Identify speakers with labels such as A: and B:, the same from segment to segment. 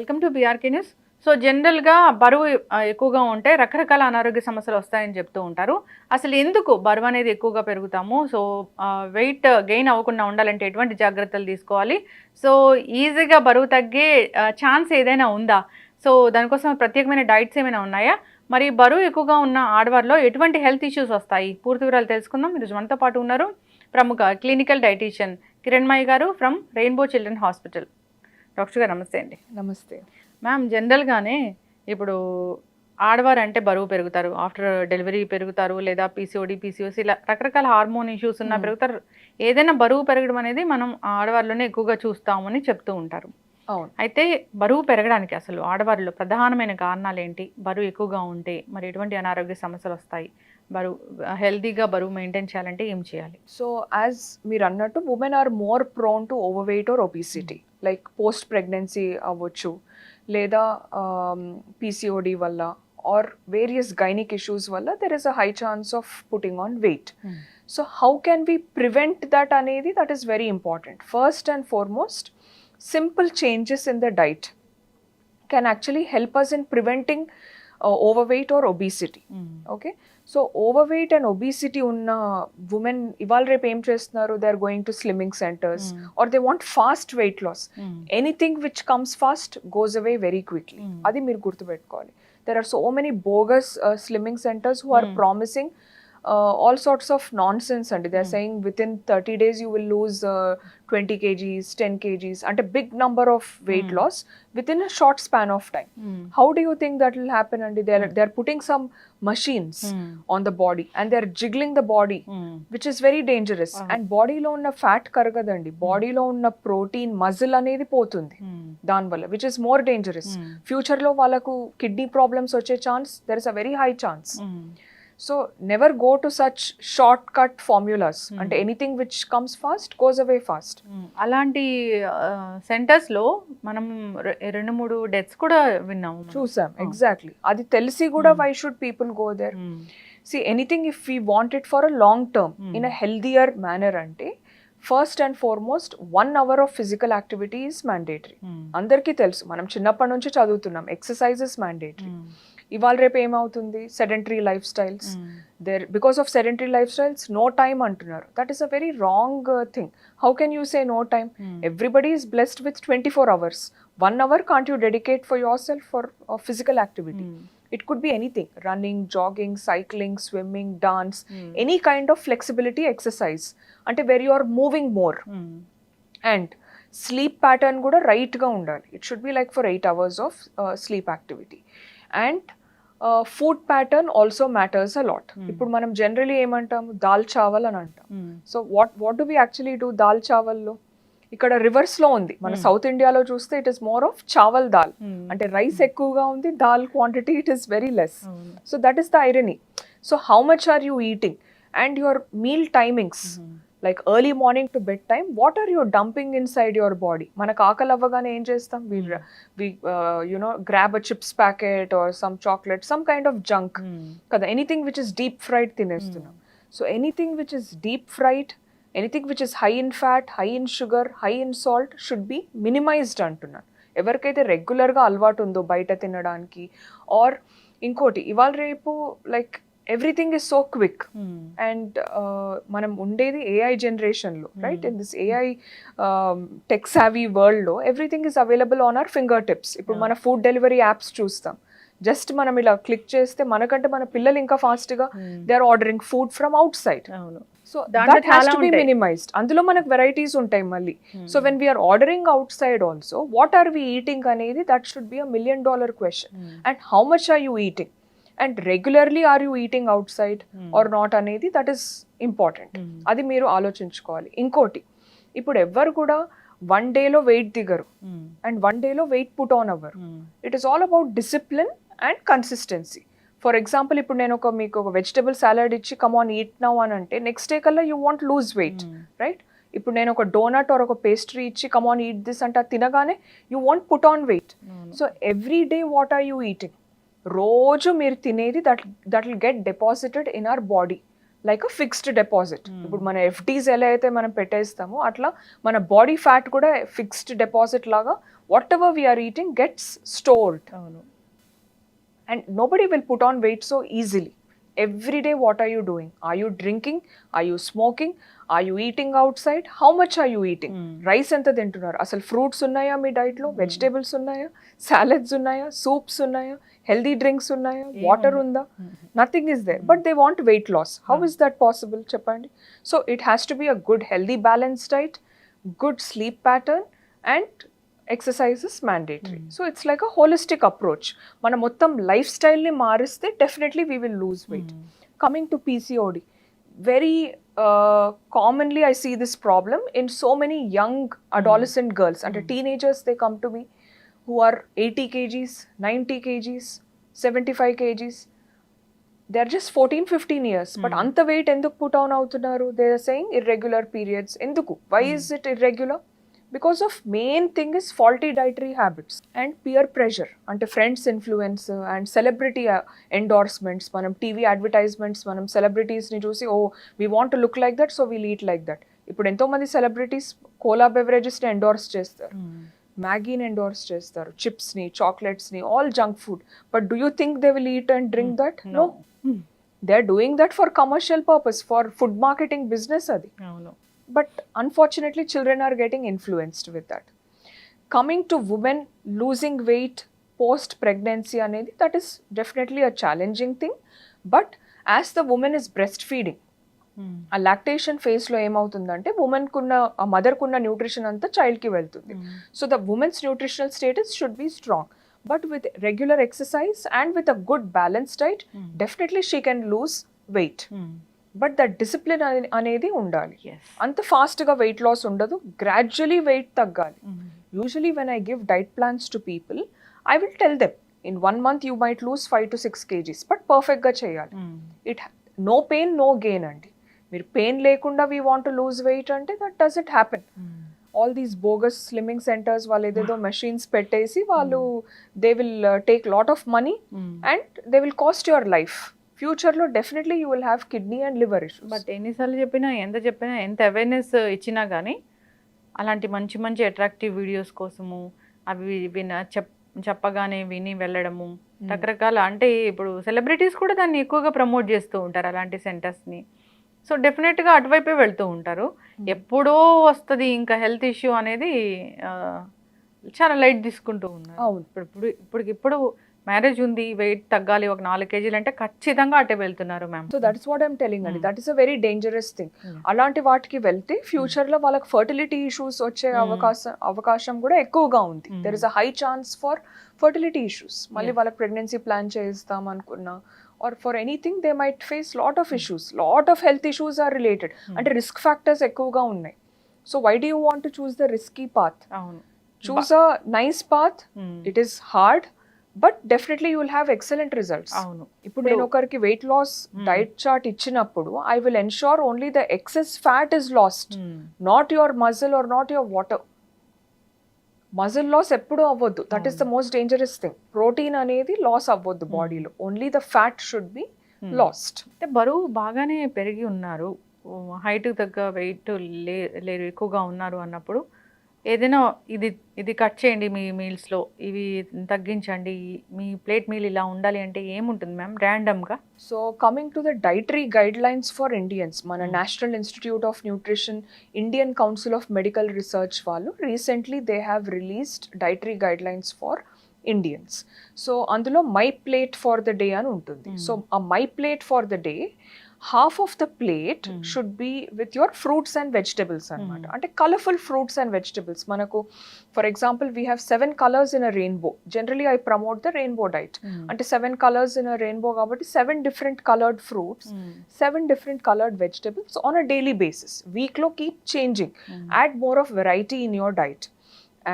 A: Welcome to BRK news so జనరల్గా బరువు ఎక్కువగా ఉంటే రకరకాల అనారోగ్య సమస్యలు వస్తాయని చెప్తూ ఉంటారు. అసలు ఎందుకు బరువు అనేది ఎక్కువగా పెరుగుతాము? సో వెయిట్ గెయిన్ అవ్వకుండా ఉండాలంటే ఎటువంటి జాగ్రత్తలు తీసుకోవాలి? సో ఈజీగా బరువు తగ్గే ఛాన్స్ ఏదైనా ఉందా? సో దానికోసం ప్రత్యేకమైన డైట్స్ ఏమైనా ఉన్నాయా? మరి బరువు ఎక్కువగా ఉన్న ఆడవారిలో ఎటువంటి హెల్త్ ఇష్యూస్ వస్తాయి? పూర్తి వివరాలు తెలుసుకుందాం. ఈరోజు మనతో పాటు ఉన్నారు ప్రముఖ క్లినికల్ డైటీషియన్ కిరణ్మయ్య గారు from Rainbow Children hospital doctor గారు నమస్తే అండి.
B: నమస్తే.
A: మ్యామ్ జనరల్గానే ఇప్పుడు ఆడవారు అంటే బరువు పెరుగుతారు. ఆఫ్టర్ డెలివరీ పెరుగుతారు లేదా పీసీఓడి పీసీఓసి ఇలా రకరకాల హార్మోన్ ఇష్యూస్ ఉన్నా. పెరుగుతారు. ఏదైనా బరువు పెరగడం అనేది మనం ఆడవారిలోనే ఎక్కువగా చూస్తామని చెప్తూ ఉంటారు.
B: అవును.
A: అయితే బరువు పెరగడానికి అసలు ఆడవారిలో ప్రధానమైన కారణాలు ఏంటి? బరువు ఎక్కువగా ఉంటే మరి ఎటువంటి అనారోగ్య సమస్యలు వస్తాయి? బరువు హెల్తీగా బరువు మెయింటైన్ చేయాలంటే ఏం చేయాలి?
B: సో యాజ్ మీరు అన్నట్టు women are more prone to overweight or obesity like post pregnancy అవ్వచ్చు లేదా పీసీఓడి వల్ల ఆర్ వేరియస్ గైనిక్ ఇష్యూస్ వల్ల there is a high chance of putting on weight so how can we prevent that అనేది that is very important first and foremost simple changes in the diet can actually help us in preventing overweight or obesity okay so overweight and obesity ఉన్న women ఇవాళ రేపు ఏం చేస్తున్నారు? They are going to slimming centres or they want fast weight loss anything which comes fast goes away very
A: quickly.
B: అది మీరు గుర్తుపెట్టుకోవాలి. There are so many bogus slimming centres
A: who
B: are. Promising All sorts of nonsense అండి they are
A: Mm.
B: Saying within thirty days you will lose twenty kgs ten kgs అంటే big number of weight
A: Mm.
B: Loss within a short span of time how do you think that will happen అండి they are they are putting some machines on the body and they are jiggling the body which is very dangerous
A: Ah.
B: And బాడీలో ఉన్న fat కరగదండి బాడీలో ఉన్న protein muscle అనేది పోతుంది దానివల్ల which is more dangerous ఫ్యూచర్లో వాళ్ళకు కిడ్నీ ప్రాబ్లమ్స్ వచ్చే chance there is a very high chance So never go to such shortcut formulas
A: Hmm.
B: అంటే anything which comes fast goes away fast
A: అలాంటి సెంటర్స్లో మనం రెండు మూడు డెత్స్ కూడా విన్నాము.
B: చూసాం. ఎగ్జాక్ట్లీ అది తెలిసి కూడా
A: Hmm.
B: Why should people go
A: there.
B: See anything if we want it for a long term
A: Hmm.
B: In a healthier manner అంటే first and foremost one hour of physical activity is
A: mandatory.
B: అందరికీ తెలుసు మనం చిన్నప్పటి నుంచి చదువుతున్నాం exercises mandatory
A: Mm.
B: ఇవాళ రేపు ఏమవుతుంది? Sedentary lifestyles
A: Mm.
B: There because of sedentary lifestyles no time అంటున్నారు. That is a very wrong thing how can you say no time
A: Mm.
B: Everybody is blessed with twenty four hours one hour can't you dedicate for yourself for physical activity
A: Mm.
B: It could be anything running jogging cycling swimming dance
A: Mm.
B: Any kind of flexibility exercise అంటే where you are moving more
A: Mm.
B: And sleep pattern కూడా రైట్గా ఉండాలి. It should be like for eight hours of sleep activity and food pattern also matters a lot
A: Hmm.
B: ఇప్పుడు మనం generally ఏమంటాము దాల్ చావల్ అని అంటాం. So what what do we actually do dal చావల్లో ఇక్కడ రివర్స్లో ఉంది మన
A: Hmm.
B: సౌత్ ఇండియాలో చూస్తే it is more of chawal dal
A: Mm.
B: అంటే రైస్ ఎక్కువగా ఉంది dal quantity
A: it
B: is very less. So that is the irony so how much are you eating and
A: your
B: meal timings. Like early morning to bedtime what are your dumping inside your body మనకు ఆకలి అవ్వగానే ఏం చేస్తాం? We we you know grab a chips packet or some chocolate some kind of
A: junk.
B: కదా anything which is deep fried తినేస్తున్నాం. So anything which is deep fried anything which is high in fat high in sugar high in salt should be minimized అంటున్నాను. ఎవరికైతే రెగ్యులర్గా అలవాటు ఉందో బయట తినడానికి are ఇంకోటి ఇవాళ రేపు like everything is so
A: quick.
B: And మనం ఉండేది ఏఐ జనరేషన్లో
A: right.
B: In this AI tech savvy వరల్డ్లో everything is available on our fingertips ఇప్పుడు. మన ఫుడ్ డెలివరీ యాప్స్ చూస్తాం జస్ట్ మనం ఇలా క్లిక్ చేస్తే మనకంటే మన పిల్లలు ఇంకా ఫాస్ట్గా. They are
A: ordering
B: food
A: from
B: outside so
A: that
B: has to
A: be.
B: Minimized అందులో మనకు వెరైటీస్ ఉంటాయి మళ్ళీ. So when we're ordering outside also what are we eating అనేది that should be a
A: million
B: dollar question. And how much are you eating and regularly are you eating
A: outside.
B: Or not అనేది that is important. అది మీరు ఆలోచించుకోవాలి ఇంకోటి ఇప్పుడు ఎవ్వరు కూడా one డేలో వెయిట్ దిగరు. అండ్ వన్ డేలో వెయిట్ పుట్ ఆన్ అవ్వరు. It is all about discipline and consistency for example ఇప్పుడు నేను ఒక మీకు ఒక వెజిటబుల్ సాలడ్ ఇచ్చి కమ్ ఆన్ ఈట్ నౌ అని అంటే నెక్స్ట్ డే కల్లా you want lose
A: weight.
B: Right ఇప్పుడు నేను ఒక డోనట్ ఆర్ ఒక పేస్ట్రీ ఇచ్చి కమ్ ఆన్ ఈట్ దిస్ అంటే తినగానే you want put on
A: weight.
B: So every day what are you eating రోజు మీరు తినేది that that will get deposited in our body like a fixed
A: deposit.
B: ఇప్పుడు మన FDs ఎలా అయితే మనం పెట్టేస్తామో అట్లా మన బాడీ ఫ్యాట్ కూడా ఫిక్స్డ్ డిపాజిట్ లాగా whatever we are eating gets stored
A: అవును.
B: And nobody will put on weight so easily. Every day what are you doing? Are you drinking? Are you smoking? Are you eating outside? How much are you eating?
A: Hmm.
B: Rice ఎంత తింటున్నారు? అసలు fruits ఉన్నాయా మీ డైట్లో vegetables ఉన్నాయా? Salads ఉన్నాయా? Soups ఉన్నాయా? Healthy drinks ఉన్నాయా? Water ఉందా? Nothing is there but they want weight loss how is that possible చెప్పండి. So it has to be a good healthy balance diet good sleep pattern and Exercises mandatory so it's like a holistic approach మన మొత్తం life స్టైల్ని మారిస్తే definitely we will lose weight coming to PCOD, very uh, commonly I see this problem in so many young adolescent girls. Under teenagers, they come to me who are 80 kgs, 90 kgs, 75 kgs. They're just 14, 15 years. But anta weight ఎందుకు put on అవుతున్నారు they are saying irregular periods. ఎందుకు? Why is it irregular? Because of main thing is faulty dietary habits and peer pressure అంటే friends influence and celebrity endorsements మనం TV advertisements మనం సెలబ్రిటీస్ని చూసి ఓ we want look like that so we'll eat like that ఇప్పుడు ఎంతోమంది celebrities Kola బెవరేజెస్ని endorse చేస్తారు. మ్యాగీని endorse చేస్తారు. చిప్స్ని చాక్లెట్స్ని all junk food but do you think they will eat and drink that no they are doing that for commercial purpose for food marketing business అది.
A: అవును.
B: but unfortunately children are getting influenced with that coming to women losing weight post pregnancy అనేది that is definitely a challenging thing but as the woman is breastfeeding ఆ lactation ఫేజ్లో ఏమవుతుందంటే ఉమెన్కున్న ఆ మదర్కున్న nutrition అంతా చైల్డ్కి వెళ్తుంది so the women's nutritional status should be strong but with regular exercise and with a good balance diet definitely she can lose weight But that discipline అనేది ఉండాలి అంత ఫాస్ట్గా వెయిట్ లాస్ ఉండదు గ్రాడ్యువలీ వెయిట్ తగ్గాలి. Usually when I give diet plans to people I will tell them in one month you might lose five to six KGs but పర్ఫెక్ట్గా చేయాలి. It no pain no gain అండి. మీరు pain లేకుండా we want lose weight అంటే that does it happen all these bogus slimming centres వాళ్ళు ఏదేదో machines పెట్టేసి వాళ్ళు they will take lot of money and they will cost your life ఫ్యూచర్లో definitely you will have kidney and liver issues.
A: But ఎన్నిసార్లు చెప్పినా ఎంత చెప్పినా ఎంత అవేర్నెస్ ఇచ్చినా కానీ అలాంటి మంచి మంచి అట్రాక్టివ్ వీడియోస్ కోసము అవి విన చెప్ చెప్పగానే విని వెళ్ళడము రకరకాల అంటే ఇప్పుడు సెలబ్రిటీస్ కూడా దాన్ని ఎక్కువగా ప్రమోట్ చేస్తూ ఉంటారు అలాంటి సెంటర్స్ని. సో డెఫినెట్గా అటువైపే వెళ్తూ ఉంటారు. ఎప్పుడో వస్తుంది ఇంకా హెల్త్ ఇష్యూ అనేది చాలా లైట్ తీసుకుంటూ ఉన్నారు. ఇప్పుడు ఇప్పుడు ఇప్పటికిప్పుడు మ్యారేజ్ ఉంది వెయిట్ తగ్గాలి ఒక నాలుగు కేజీలు అంటే ఖచ్చితంగా అటే వెళ్తున్నారు ma'am
B: so that's what I'm telling అండి. That is a very dangerous
A: thing.
B: అలాంటి వాటికి వెళ్తే ఫ్యూచర్లో వాళ్ళకి ఫర్టిలిటీ ఇష్యూస్ వచ్చే
A: Mm.
B: అవకాశం అవకాశం కూడా ఎక్కువగా ఉంది. There is a high chance for fertility issues మళ్ళీ. వాళ్ళకి ప్రెగ్నెన్సీ ప్లాన్ చేస్తాం అనుకున్నా or for anything they might face lot of issues lot of health issues are related అంటే రిస్క్ ఫ్యాక్టర్స్ ఎక్కువగా ఉన్నాయి. So why do you want to choose the
A: risky
B: path choose a nice
A: path.
B: It is hard but definitely you will have excellent results
A: అవును.
B: ఇప్పుడు నేను ఒకరికి weight loss. Diet chart ఇచ్చినప్పుడు I will ensure only the excess fat is
A: lost.
B: Not your muscle or not your water muscle loss ఎప్పుడూ అవ్వద్దు. That is the most dangerous thing protein అనేది loss అవ్వద్దు బాడీలో only the fat should
A: be.
B: Lost
A: అంటే బరువు బాగానే పెరిగి ఉన్నారు. హైట్ తగ్గ వెయిట్ లే లేరు ఎక్కువగా ఉన్నారు అన్నప్పుడు. ఏదైనా ఇది ఇది కట్ చేయండి మీ మీల్స్లో ఇవి తగ్గించండి మీ ప్లేట్ మీల్ ఇలా ఉండాలి అంటే ఏముంటుంది మ్యామ్ ర్యాండమ్గా
B: so coming to the dietary guidelines for Indians మన
A: Hmm.
B: National Institute of Nutrition Indian Council of Medical Research వాళ్ళు recently they have released dietary guidelines for Indians so అందులో my plate for the day అని ఉంటుంది
A: Hmm.
B: So uh my plate for the day half of the plate
A: Hmm.
B: Should be with your fruits and vegetables అనమాట
A: Hmm.
B: అంటే colourful fruits and vegetables మనకు for example we have seven colours in a rainbow generally I promote the rainbow diet అంటే seven colours in a rainbow కాబట్టి seven different coloured fruits seven different coloured vegetables on a daily basis వీక్లో keep changing add more of variety in your diet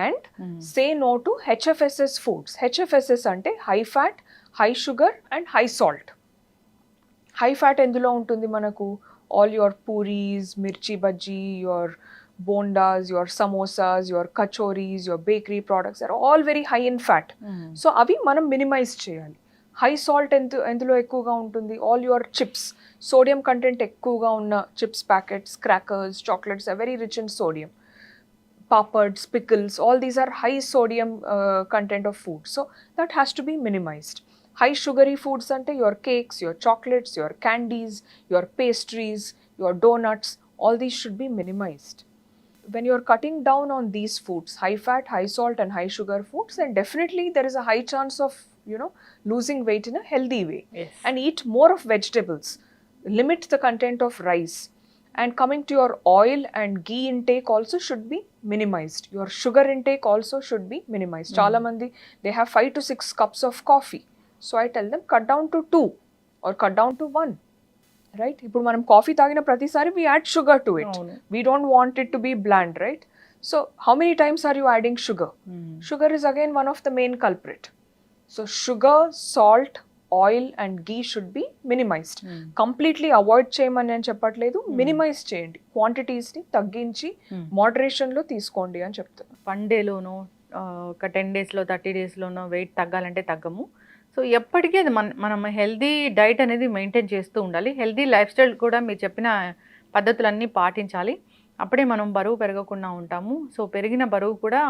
B: and say no to HFSS foods HFSS అంటే high fat high sugar and high salt high fat ఎందులో ఉంటుంది మనకు? All your puris mirchi bajji your bondas your samosas your kachoris your bakery products are all very high in fat so అవి మనం minimise చేయాలి. High salt ఎంత ఎందులో ఎక్కువగా ఉంటుంది? All your chips sodium content ఎక్కువగా ఉన్న chips packets crackers chocolates are very rich in sodium papads, pickles, all these are high sodium uh, content of food. So that has to be minimized. High sugary foods ante your cakes, your chocolates, your candies, your pastries, your donuts, all these should be minimized. When you're cutting down on these foods, high fat, high salt, and high sugar foods, then definitely there is a high chance of you know losing weight in a healthy way.
A: Yes.
B: And eat more of vegetables. Limit the content of rice. And coming to your oil and ghee intake also should be minimized. Your sugar intake also should be minimized. Mm-hmm. Chala mandi they have five to six cups of coffee. So I tell them cut down to two or cut down to one. Right ఇప్పుడు మనం coffee తాగిన ప్రతిసారి we add sugar to
A: it.
B: We don't want it to be bland right so how many times are you adding sugar
A: Hmm.
B: Sugar is again one of the main culprit so sugar salt oil and ghee should be minimised
A: Hmm.
B: Completely avoid చేయమని నేను చెప్పట్లేదు minimise చేయండి క్వాంటిటీస్ని తగ్గించి
A: Hmm.
B: మోడరేషన్లో తీసుకోండి అని చెప్తాను
A: one డేలోనో ఒక ten డేస్లో థర్టీ డేస్లోనో వెయిట్ తగ్గాలంటే తగ్గము సో ఎప్పటికీ అది మన మనం హెల్దీ డైట్ అనేది మెయింటైన్ చేస్తూ ఉండాలి. హెల్దీ లైఫ్ స్టైల్ కూడా మీరు చెప్పిన పద్ధతులన్నీ పాటించాలి. అప్పుడే మనం బరువు పెరగకుండా ఉంటాము. సో పెరిగిన బరువు కూడా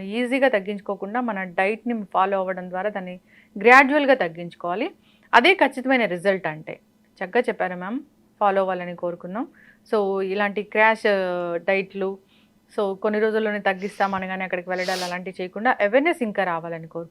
A: ఈజీగా తగ్గించుకోకుండా మన డైట్ని ఫాలో అవ్వడం ద్వారా దాన్ని గ్రాడ్యువల్గా తగ్గించుకోవాలి. అదే ఖచ్చితమైన రిజల్ట్ అంటే. చక్కగా చెప్పారు మ్యామ్. ఫాలో అవ్వాలని కోరుకున్నాం. సో ఇలాంటి క్రాష్ డైట్లు సో కొన్ని రోజుల్లోనే తగ్గిస్తామని కానీ అక్కడికి వెళ్ళడాలు అలాంటివి చేయకుండా అవేర్నెస్ ఇంకా రావాలని కోరుకున్నాం.